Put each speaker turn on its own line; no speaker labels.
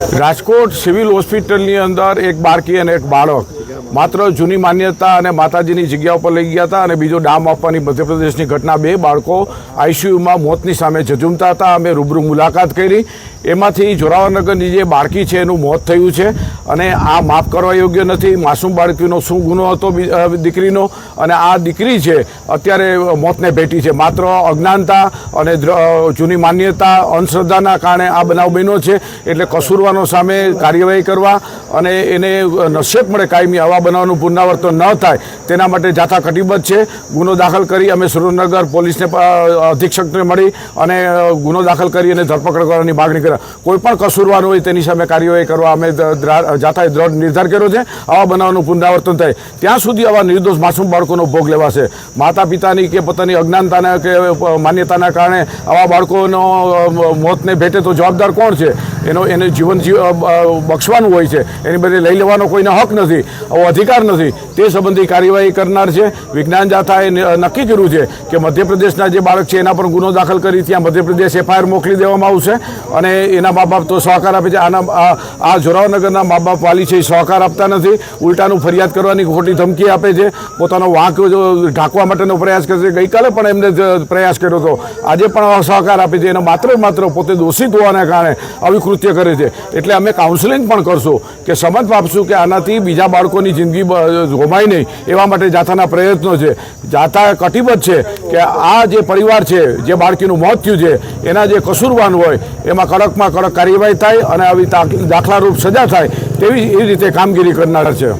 Rajkot civil હોસ્પિટલની અંદર એક બાળકી અને એક બાળક માત્ર જૂની માન્યતા અને માતાજીની જગ્યા ઉપર લઈ ગયા હતા અને બીજો ડામ આપવાની મધ્યપ્રદેશની ઘટના બે બાળકો આઈસીયુમાં મોતની સામે ઝઝુમતા હતા. અમે રૂબરૂ મુલાકાત કરી. એમાંથી જોરાવરનગરની જે બાળકી છે, એનું મોત થયું છે અને આ માફ કરવા યોગ્ય નથી. માસૂમ બાળકીનો શું ગુનો હતો દીકરીનો અને આ દીકરી છે, અત્યારે મોતને ભેટી છે. માત્ર અજ્ઞાનતા અને જૂની માન્યતા, અંધશ્રદ્ધાના કારણે આ બનાવ બન્યો છે. એટલે કસૂરવાનો સામે કાર્યવાહી કરવા અને એને નસીબ મળે કાયમી આવા બનાવનું પુનરાવર્તન ન થાય, તેના માટે જાથા કટિબદ્ધ છે. ગુનો દાખલ કરી અમે સુરેન્દ્રનગર પોલીસને અધિક્ષકને મળી અને ગુનો દાખલ કરી અને ધરપકડ કરવાની માગણી કરી. કોઈ પણ કસૂરવાર હોય તેની સામે કાર્યવાહી કરવા અમે જાથાએ દ્રઢ નિર્ધાર કર્યો છે. આવા બનાવનું પુનરાવર્તન થાય. ત્યાં સુધી આવા નિર્દોષ માસૂમ બાળકોનો ભોગ લેવાશે. માતા પિતાની કે પોતાની અજ્ઞાનતાના કે માન્યતાના કારણે આવા બાળકોનો મોતને ભેટે તો જવાબદાર કોણ છે? એનો, એને જીવન બક્ષવાનું હોય છે. એની બદલે લઈ લેવાનો કોઈને હક નથી. અધિકાર નથી. તે સંબંધી કાર્યવાહી કરનાર છે. વિજ્ઞાન જાથાએ નક્કી કર્યું છે કે મધ્યપ્રદેશના જે બાળક છે એના પર ગુનો દાખલ કરી ત્યાં મધ્યપ્રદેશ એફઆઈઆર મોકલી દેવામાં આવશે અને એના મા બાપ તો સહકાર આપે છે. આના, આ- જોરાવનગરના મા બાપ વાલી છે એ સહકાર આપતા નથી. ઉલટાનું ફરિયાદ કરવાની ખોટી ધમકી આપે છે. પોતાનો વાંક ઢાંકવા માટેનો પ્રયાસ કરે છે ગઈકાલે પણ એમને પ્રયાસ કર્યો હતો. આજે પણ સહકાર આપે છે. એનો માત્ર માત્ર પોતે દોષિત હોવાના કારણે આવી કૃત્ય કરે છે. એટલે અમે કાઉન્સેલિંગ પણ કરશું કે સમજ આપશું કે આનાથી બીજા બાળકોની જિંદગી બ- નહીં. એવા માટે જાથાના પ્રયત્નો છે. જાથા કટિબદ્ધ છે કે આ જે પરિવાર છે, જે બાળકીનું મોત થયું છે, એના જે કસૂરવાન હોય, એમાં કડકમાં કડક કાર્યવાહી થાય અને આવી દાખ- દાખલારૂપ સજા થાય તેવી એ રીતે કામગીરી કરનાર છે.